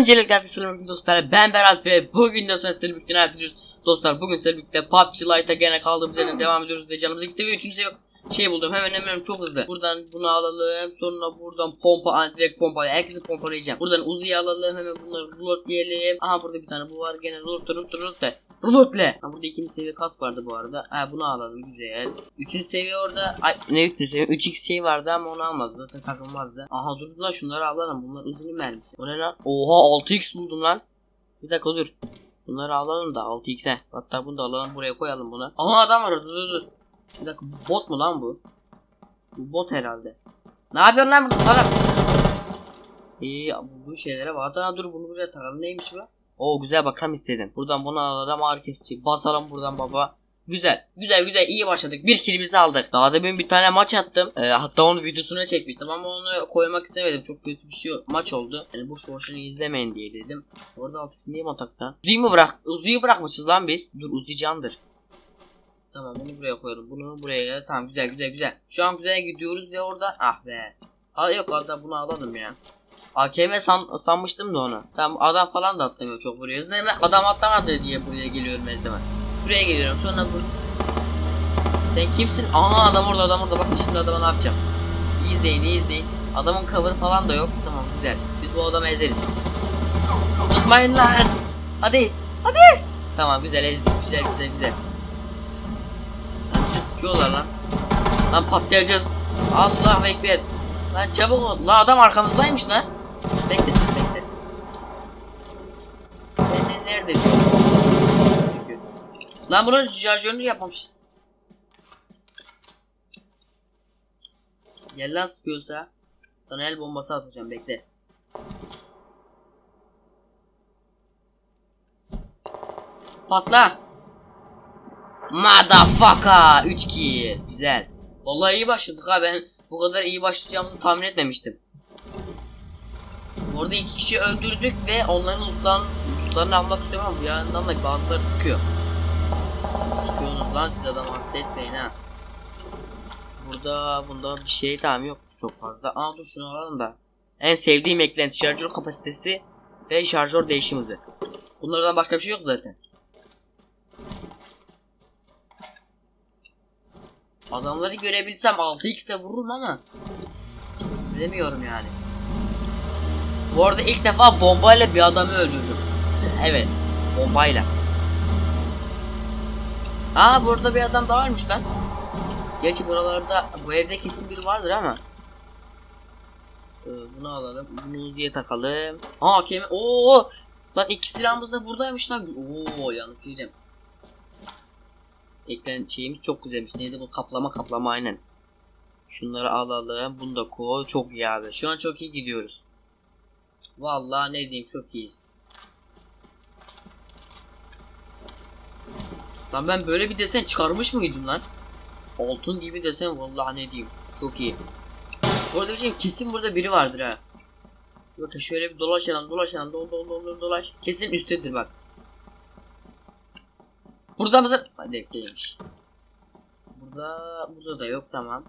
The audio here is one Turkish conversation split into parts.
Öncelikle selamünaleyküm dostlar. Ben Berat ve bugün de sizlerle birlikte ne? Dostlar bugün sizlerle birlikte PUBG Lite'a gene kaldığımız yerden devam ediyoruz ve canımıza gitti ve üçüncü şey, şey buldum. Hemen hemen çok hızlı. Buradan bunu alalım. Sonra buradan pompa, direkt pompa. Herkesi pompalayacağım. Buradan Uzi'yi alalım. Hemen bunları reload diyelim. Aha burada bir tane bu var. Gene reload reload reload de. Reloadle. Ha burada ikinci seviye kask vardı bu arada. Ha bunu alalım güzel. Üçüncü seviye orada. Ay ne üçüncü seviye? 3x şey vardı ama onu almadı. Zaten takılmazdı. Aha dur lan şunları alalım. Bunlar Uzi'nin mermisi. O ne lan? Oha 6x buldum lan. Bir dakika dur. Bunları alalım da 6x'e. Hatta bunu da alalım buraya koyalım bunu. Aha adam var orada dur dur. Bir dakika bot mu lan bu? Bu bot herhalde. Ne yapıyorsun lan burada salak? İyi bu şeylere bak. Daha dur bunu buraya takalım. Neymiş bu? Oo güzel bak tam istedim. Buradan bunu alalım ağrı. Basalım buradan baba. Güzel. Güzel güzel iyi başladık. Bir kilimizi aldık. Daha da ben bir tane maç attım. Ee, hatta onun videosunu çekmiştim ama onu koymak istemedim. Çok kötü bir şey maç oldu. Yani boş boşuna izlemeyin diye dedim. Orada altısı niye atakta? Uzi'yi mi bırak? Uzi'yi bırakmışız lan biz. Dur Uzi candır. Tamam bunu buraya koyalım. Bunu buraya. Tamam güzel güzel güzel. Şu an güzel gidiyoruz ve orada ah be. Ha yok hatta bunu alalım ya. AKM san, sanmıştım da onu. Tamam adam falan da atlamıyor çok buraya. Zaten adam atlamadı diye buraya geliyorum Ezdemen. Buraya geliyorum sonra bu... Sen kimsin? Aha adam orada adam orada bak şimdi adama ne yapacağım. İyi izleyin iyi izleyin. Adamın cover falan da yok. Tamam güzel. Biz bu adamı ezeriz. Sıkmayın lan. Hadi. Hadi. Tamam güzel ezdik. Güzel güzel güzel. Lan bizi sıkıyorlar lan. Lan patlayacağız. Allah bekle. Lan çabuk ol. Lan adam arkamızdaymış lan. Bekle bekle. De nerede diyor. Lan bunun şarjörünü yapmamışız. Gel lan sıkıyorsa. Sana el bombası atacağım bekle. Patla. Motherfucker 3 kill. Güzel. Vallahi iyi başladık ha ben bu kadar iyi başlayacağımızı tahmin etmemiştim. Orada iki kişi öldürdük ve onların lootlarını, lootlarını almak istiyorum ama bu yandan da bazıları sıkıyor. Sıkıyorsunuz lan siz adam hasta etmeyin ha. Burada bunda bir şey tamam yok çok fazla. Aa dur şunu alalım da. En sevdiğim eklenti şarjör kapasitesi ve şarjör değişim hızı. Bunlardan başka bir şey yok zaten. Adamları görebilsem 6x'te vururum ama bilemiyorum yani. Bu arada ilk defa bombayla bir adamı öldürdüm. Evet, bombayla. Aa burada bir adam daha varmış lan. Gerçi buralarda bu evde kesin biri vardır ama. Ee, bunu alalım. Bunu diye takalım. Aa kemi. Oo! Lan iki silahımız da buradaymış lan. Oo yanlış değilim. Eklen şeyimiz çok güzelmiş. Neydi bu kaplama kaplama aynen. Şunları alalım. Bunu da koy. Çok iyi abi. Şu an çok iyi gidiyoruz. Vallahi ne diyeyim çok iyiyiz. Lan ben böyle bir desen çıkarmış mıydım lan? Altın gibi desen vallahi ne diyeyim. Çok iyi. Bu arada bir şey kesin burada biri vardır ha. Bakın şöyle bir dolaşalım dolaşalım dol dol dol dol dolaş. Kesin üsttedir bak. Burada mısın? Hadi değilmiş. Burada burada da yok tamam.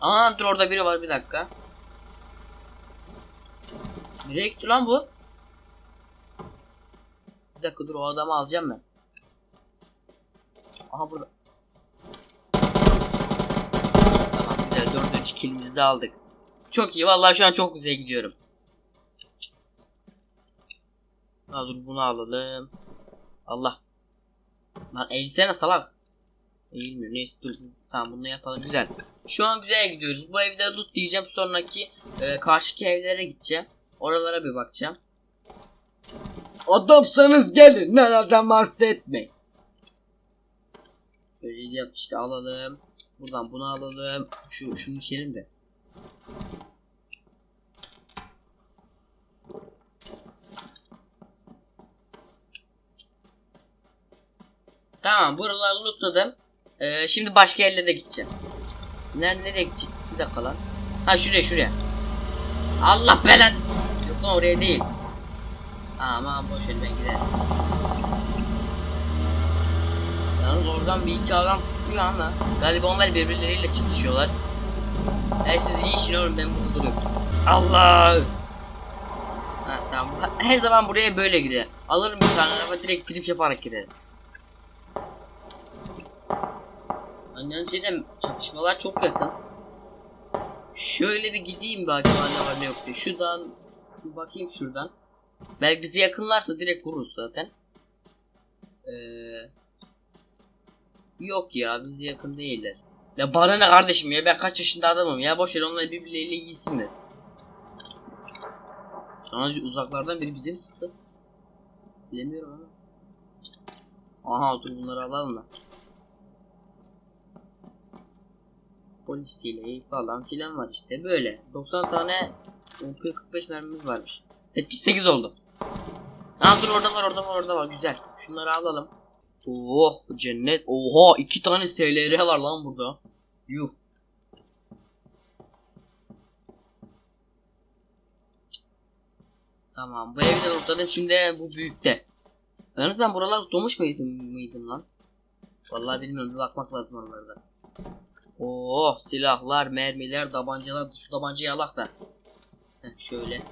Aa dur orada biri var bir dakika. Nereye gitti lan bu? Bir dakika dur o adamı alacağım ben. Aha burada. Tamam güzel dördüncü kilimizi de aldık. Çok iyi vallahi şu an çok güzel gidiyorum. Ha dur bunu alalım. Allah. Lan eğilsene salak. Eğilmiyor neyse dur. Tamam bunu yapalım güzel. Şu an güzel gidiyoruz. Bu evde loot diyeceğim sonraki e, karşıki evlere gideceğim. Oralara bir bakacağım. Adamsanız gelin lan adam hasta etmeyin. Böyle yap işte alalım. Buradan bunu alalım. Şu şunu içelim de. Tamam buraları lootladım. Ee, şimdi başka yerlere gideceğim. Nerede nereye gideceğim? Bir dakika lan. Ha şuraya şuraya. Allah belan. Lan oraya değil. Aman boş ver ben giderim. Yalnız oradan bir iki adam sıkıyor ama galiba onlar birbirleriyle çatışıyorlar. Her siz iyi işin oğlum ben burada duruyorum. Allah! her zaman buraya böyle giderim. Alırım bir tane araba direkt drift yaparak giderim. Annen şeyden çatışmalar çok yakın. Şöyle bir gideyim bir acaba ne var ne yok diye. Şuradan bir bakayım şuradan. Belki bize yakınlarsa direkt vururuz zaten. Ee, yok ya bize yakın değiller. Ya bana ne kardeşim ya ben kaç yaşında adamım ya boş ver onlar birbirleriyle giysinler. Sonra uzaklardan biri bizi mi sıktı? Bilemiyorum ama. Aha dur bunları alalım da. Polis değil falan filan var işte böyle. 90 tane 45 mermimiz varmış. 78 oldu. Ha dur orada var orada var orada var güzel. Şunları alalım. Oh cennet. Oha iki tane SLR var lan burada. Yuh. Tamam bu evden ortadan şimdi bu büyükte. Yalnız ben buralar tutmuş muydım mıydım lan? Vallahi bilmiyorum bir bakmak lazım oralarda. Oh silahlar, mermiler, tabancalar, şu tabancayı alak da. Şöyle.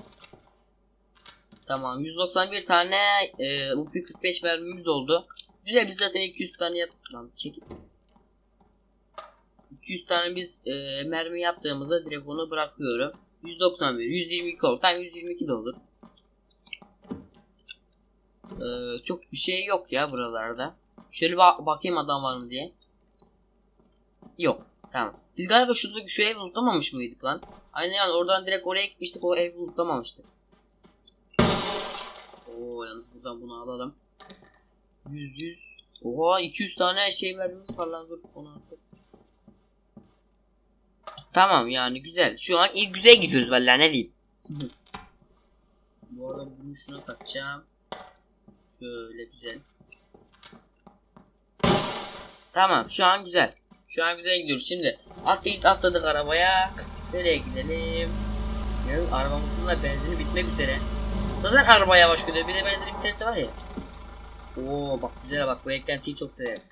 Tamam 191 tane e, UP 45 mermimiz oldu. Güzel biz zaten 200 tane yap lan çekil. 200 tane biz e, mermi yaptığımızda direkt onu bırakıyorum. 191, 122 oldu. Tam 122 de olur. Ee, çok bir şey yok ya buralarda. Şöyle ba- bakayım adam var mı diye. Yok. Tamam. Biz galiba şurada şu ev unutamamış mıydık lan? Aynen yani oradan direkt oraya gitmiştik o evi unutamamıştık. Oo yalnız buradan bunu alalım. 100 100. Oha 200 tane şey vermemiz var dur onu atalım. Tamam yani güzel. Şu an iyi güzel gidiyoruz vallahi ne diyeyim. Bu arada bunu şuna takacağım. Şöyle güzel. Tamam şu an güzel. Şu an güzel gidiyoruz. Şimdi atlayıp atladık arabaya. Nereye gidelim? Yalnız arabamızın da benzini bitmek üzere. Zaten araba yavaş gidiyor. Bir de benzini biterse var ya. Oo bak güzel bak bu eklentiyi çok severim.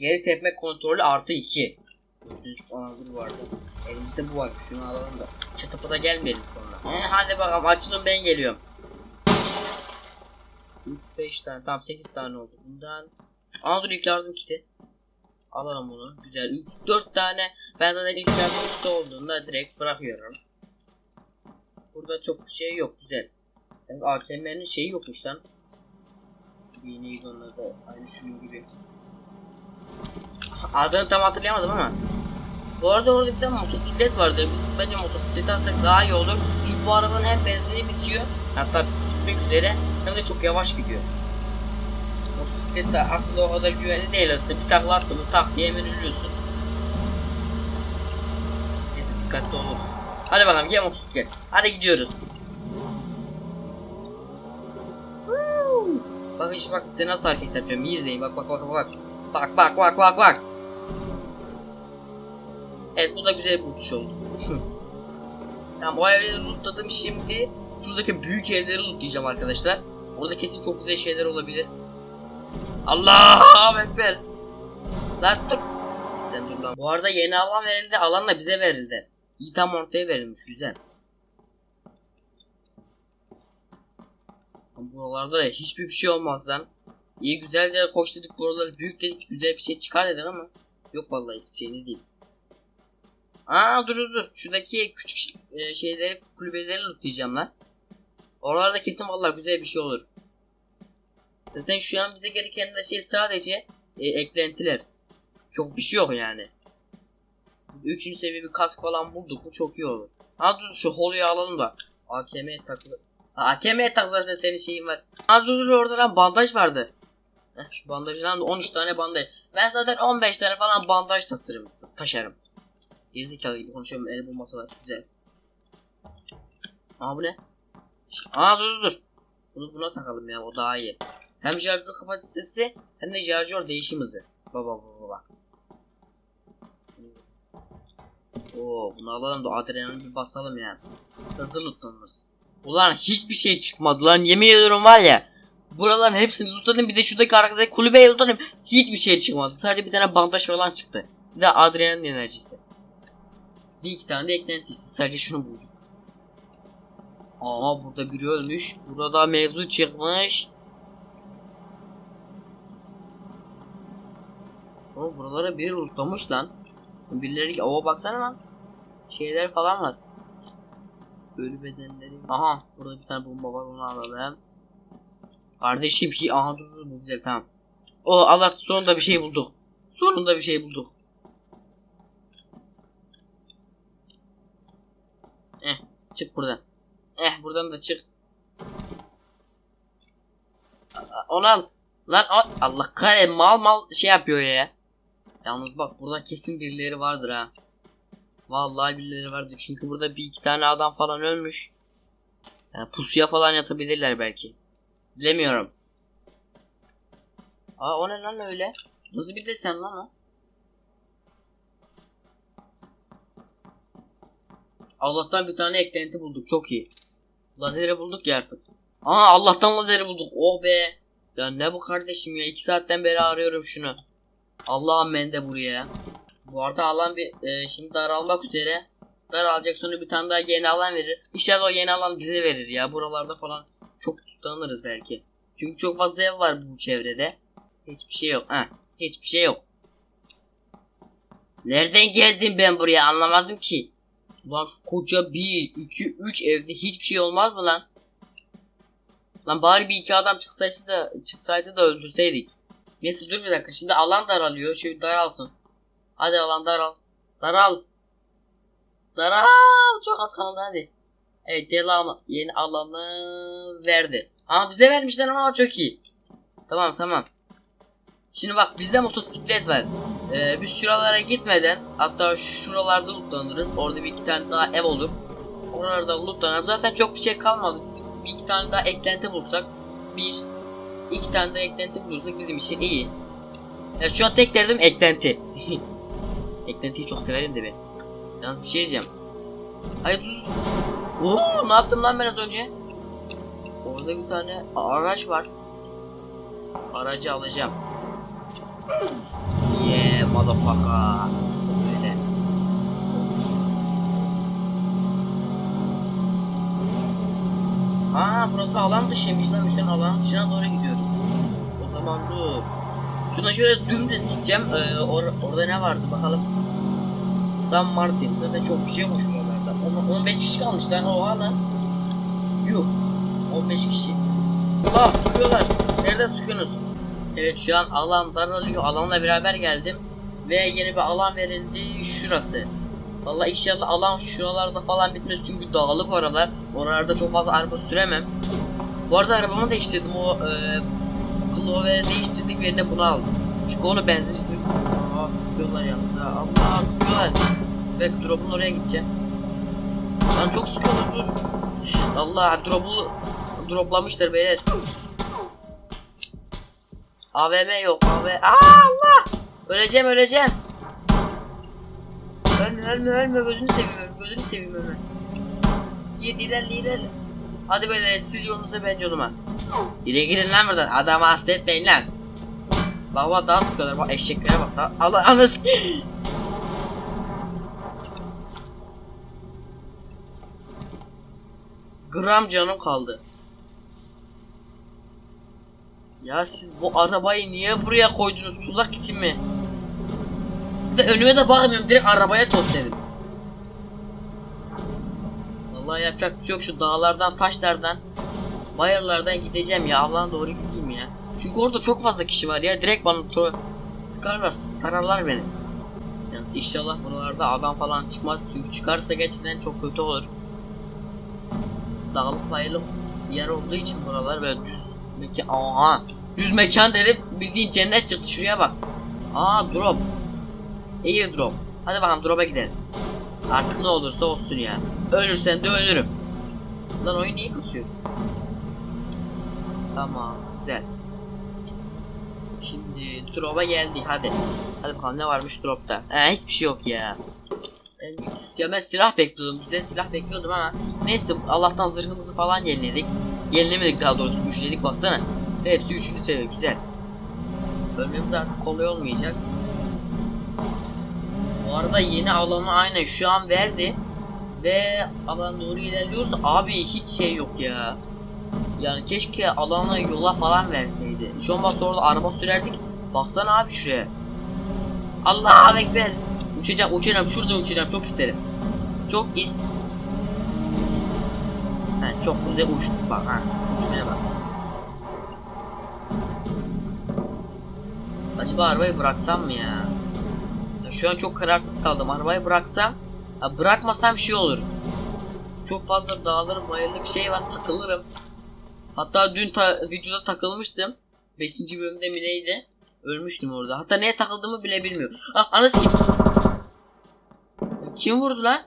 Geri tepme kontrolü artı 2. Gördüğünüz anahtarı vardı. Elimizde bu var. Şunu alalım da. Çatıpıda gelmeyelim sonra. He, hadi bakalım açılın ben geliyorum. 3 5 tane tamam 8 tane oldu bundan. Anadolu ilk yardım kiti. Alalım bunu. Güzel. 3 4 tane ben zaten ilk yardım kiti olduğunda direkt bırakıyorum. Burada çok bir şey yok güzel. Yani AKM'nin şeyi yokmuş lan. Bir neydi onun adı? Aynı şunun gibi. Adını tam hatırlayamadım ama. Bu arada orada bir tane motosiklet vardı. Biz bence motosikleti alsak daha iyi olur. Çünkü bu arabanın hem benzini bitiyor. Hatta bitmek üzere hem de çok yavaş gidiyor. Motosiklet de aslında o kadar güvenli değil aslında. Bir takla attın tak diye hemen ölüyorsun. Neyse dikkatli oluruz. Hadi bakalım gel motosiklet. Hadi gidiyoruz. Bak işte bak size nasıl hareket yapıyorum. İyi izleyin bak bak bak bak. Bak bak bak bak bak. Evet bu da güzel bir uçuş oldu. tamam o evleri lootladım şimdi. Şuradaki büyük evleri lootlayacağım arkadaşlar. Orada kesin çok güzel şeyler olabilir. Allah ekber. Lan dur. Sen dur lan. Bu arada yeni alan verildi. Alan da bize verildi. İyi tam ortaya verilmiş. Güzel. Buralarda da hiçbir bir şey olmaz lan. İyi güzel de koş dedik buraları büyük dedik güzel bir şey çıkar dedik ama yok vallahi hiçbir şey değil. Aa dur dur dur şuradaki küçük e, şeyleri kulübeleri lootlayacağım lan. Oralarda kesin vallahi güzel bir şey olur. Zaten şu an bize gereken şey sadece e, eklentiler. Çok bir şey yok yani. Üçüncü seviye bir kask falan bulduk mu çok iyi olur. Ha dur şu holuyu alalım da. AKM'ye takılı. AKM'ye tak zaten senin şeyin var. Ha dur dur orada lan bandaj vardı. Heh, şu bandajdan da 13 tane bandaj. Ben zaten 15 tane falan bandaj tasarım, taşırım. Gerizekalı gibi konuşuyorum el bulması var güzel. Aa bu ne? Aa dur dur dur. Bunu buna takalım ya o daha iyi. Hem şarjör kapasitesi hem de şarjör değişim hızı. Baba baba baba. Oo bunu alalım da adrenalin bir basalım ya. Hızlı lootlanırız. Ulan hiçbir şey çıkmadı lan yemin ediyorum var ya. Buraların hepsini lootladım bir de şuradaki arkadaki kulübeyi lootladım. Hiçbir şey çıkmadı. Sadece bir tane bandaj falan çıktı. Bir de adrenalin enerjisi. Bir iki tane de eklenti işte. Sadece şunu buldum. Aa burada biri ölmüş. Burada mevzu çıkmış. Oğlum buralara biri lootlamış lan. Birileri ova baksana lan. Şeyler falan var. Ölü bedenleri. Aha burada bir tane bomba var onu alalım. Kardeşim ki aha dur dur, güzel tamam. O Allah sonunda bir şey bulduk. Sonunda bir şey bulduk. Eh çık buradan. Eh buradan da çık. Onu al. Lan al. Allah kare mal mal şey yapıyor ya. Yalnız bak burada kesin birileri vardır ha. Vallahi birileri vardır çünkü burada bir iki tane adam falan ölmüş. Yani pusuya falan yatabilirler belki. Bilemiyorum. Aa o ne lan öyle? Nasıl bir desen lan o? Allah'tan bir tane eklenti bulduk çok iyi. Lazeri bulduk ya artık. Aa Allah'tan lazeri bulduk. Oh be. Ya ne bu kardeşim ya? 2 saatten beri arıyorum şunu. Allah'ım ben de buraya. Bu arada alan bir e, şimdi daralmak üzere. Daralacak sonra bir tane daha yeni alan verir. İnşallah o yeni alan bize verir ya. Buralarda falan çok tutanırız belki. Çünkü çok fazla ev var bu çevrede. Hiçbir şey yok. Ha, hiçbir şey yok. Nereden geldim ben buraya anlamadım ki. Şu koca 1, 2, 3 evde hiçbir şey olmaz mı lan? Lan bari bir iki adam çıksaydı da çıksaydı da öldürseydik. Neyse dur bir dakika şimdi alan daralıyor. Şöyle daralsın. Hadi alan daral. Daral. Daral. Çok az kaldı hadi. Evet yeni, alan, yeni alanı verdi. Ama bize vermişler ama çok iyi. Tamam tamam. Şimdi bak bizde motosiklet var. Ee, biz şuralara gitmeden hatta şuralarda lootlanırız. Orada bir iki tane daha ev olur. Oralarda lootlanır. Zaten çok bir şey kalmadı. Bir iki tane daha eklenti bulsak. Bir, iki tane daha eklenti bulursak bizim için iyi. Ya şu an tek derdim eklenti. Eklentiyi çok severim de ben. Yalnız bir şey diyeceğim. Hayır dur. Oo, ne yaptım lan ben az önce? Orada bir tane araç var. Aracı alacağım. Yeah motherfucker. İşte böyle. Aa burası alan dışıymış lan. Şu an alan dışına doğru gidiyoruz. O zaman dur. Şuna şöyle dümdüz gideceğim. Ee, or- orada ne vardı bakalım. San Martin. Zaten çok bir şey olmuş buralarda. On- 15 kişi kalmış lan. Oha lan. Yuh. 15 kişi. Allah sıkıyorlar. Nereden sıkıyorsunuz? Evet şu an alan daralıyor. Alanla beraber geldim. Ve yeni bir alan verildi. Şurası. Valla inşallah alan şuralarda falan bitmez çünkü dağlık oralar. Oralarda çok fazla araba süremem. Bu arada arabamı değiştirdim. O e, Clover'ı değiştirdik yerine bunu aldım. Çünkü onu benzin. Aa sıkıyorlar yalnız ha. Allah sıkıyorlar. Ve drop'un oraya gideceğim. Lan çok sıkıyorlar dur. Allah drop'u droplamışlar beyler. AVM yok AV. Aa Allah! Öleceğim öleceğim. Ölme ölme ölme gözünü seveyim gözünü seveyim ölme. Git ilerle ilerle. Hadi böyle siz yolunuza ben yoluma. Yine gidin lan buradan adamı hasta etmeyin lan. Bak bak daha sıkıyorlar bak eşeklere bak daha. Allah anız. Gram canım kaldı. Ya siz bu arabayı niye buraya koydunuz? Tuzak için mi? Size önüme de bakmıyorum direkt arabaya tost dedim. Vallahi yapacak bir şey yok şu dağlardan taşlardan bayırlardan gideceğim ya Allah'ın doğru gideyim ya. Çünkü orada çok fazla kişi var ya direkt bana sıkarlar tararlar beni. Yani inşallah buralarda adam falan çıkmaz çünkü çıkarsa gerçekten çok kötü olur. Dağlık bayırlık yer olduğu için buralar böyle düz mekan aha düz mekan dedim bildiğin cennet çıktı şuraya bak. Aa drop. Air drop. Hadi bakalım drop'a gidelim. Artık ne olursa olsun ya. Ölürsen de ölürüm. Lan oyun niye kasıyor? Tamam güzel. Şimdi drop'a geldik hadi. Hadi bakalım ne varmış drop'ta. He hiçbir şey yok ya. Ya ben silah bekliyordum. Güzel silah bekliyordum ama neyse Allah'tan zırhımızı falan yeniledik. Yenilemedik daha doğrusu güçledik baksana. Hepsi üçüncü seviye güzel. Ölmemiz artık kolay olmayacak. Arada yeni alanı aynen şu an verdi. Ve alan doğru ilerliyoruz abi hiç şey yok ya. Yani keşke alana yola falan verseydi. Hiç olmazsa orada araba sürerdik. Baksana abi şuraya. Allahu Ekber. Uçacağım uçacağım şurada uçacağım çok isterim. Çok is... Ha, çok güzel uçtuk bak ha. Uçmaya bak. Acaba arabayı bıraksam mı ya? Ya? Şu an çok kararsız kaldım. Arabayı bıraksam, ha, bırakmasam şey olur. Çok fazla dağları bayırlı bir şey var takılırım. Hatta dün ta- videoda takılmıştım. 5. bölümde mi neydi? Ölmüştüm orada. Hatta neye takıldığımı bile bilmiyorum. Ah anası kim? Kim vurdu lan?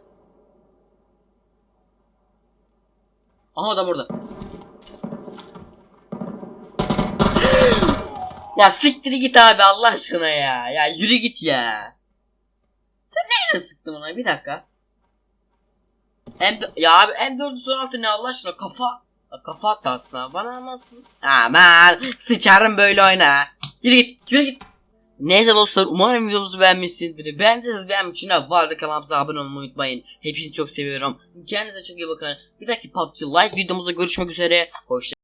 Aha adam orada. ya siktir git abi Allah aşkına ya. Ya yürü git ya. Sen neyle sıktın ona bir dakika. Hem ya abi M416 ne Allah aşkına kafa kafa attı aslında bana nasıl? Aman sıçarım böyle oyna. Yürü git yürü git. Neyse dostlar umarım videomuzu beğenmişsinizdir. Beğendiyseniz beğenmişsiniz. Bu arada kanalımıza abone olmayı unutmayın. Hepinizi çok seviyorum. Kendinize çok iyi bakın. Bir dahaki PUBG Lite videomuzda görüşmek üzere. Hoşça